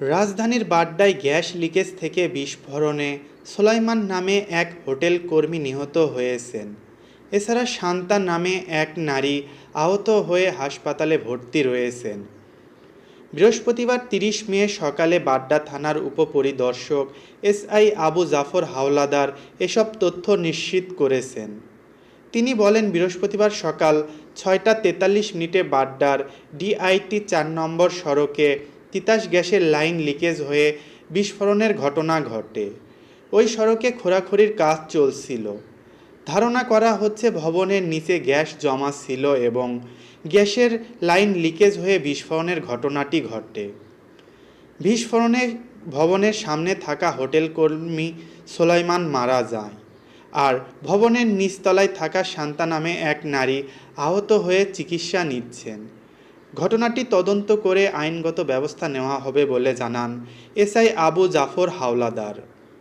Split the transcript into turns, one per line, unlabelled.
রাজধানীর বাড্ডায় gas leakage থেকে বিস্ফোরণে সোলাইমান নামে এক হোটেল কর্মী নিহত হয়েছেন। এছাড়া শান্তা নামে এক নারী আহত হয়ে হাসপাতালে ভর্তি রয়েছেন। বৃহস্পতিবার তিরিশ মে সকালে বাড্ডা থানার উপপরিদর্শক এসআই আবু জাফর হাওলাদার এসব তথ্য নিশ্চিত করেছেন। তিনি বলেন, বৃহস্পতিবার সকাল ছয়টা তেতাল্লিশ মিনিটে বাড্ডার ডিআইটি চার নম্বর সড়কে তিতাস গ্যাসের লাইন লিকেজ হয়ে বিস্ফোরণের ঘটনা ঘটে। ওই সড়কে খোরাখুরির কাজ চলছিল। ধারণা করা হচ্ছে ভবনের নিচে গ্যাস জমা ছিল এবং গ্যাসের লাইন লিকেজ হয়ে বিস্ফোরণের ঘটনাটি ঘটে। বিস্ফোরণে ভবনের সামনে থাকা হোটেল কর্মী সোলাইমান মারা যায় আর ভবনের নিচতলায় থাকা শান্তা নামে এক নারী আহত হয়ে চিকিৎসা নিচ্ছেন। ঘটনাটি তদন্ত করে আইনগত ব্যবস্থা নেওয়া হবে বলে জানান এসআই আবু জাফর হাওলাদার।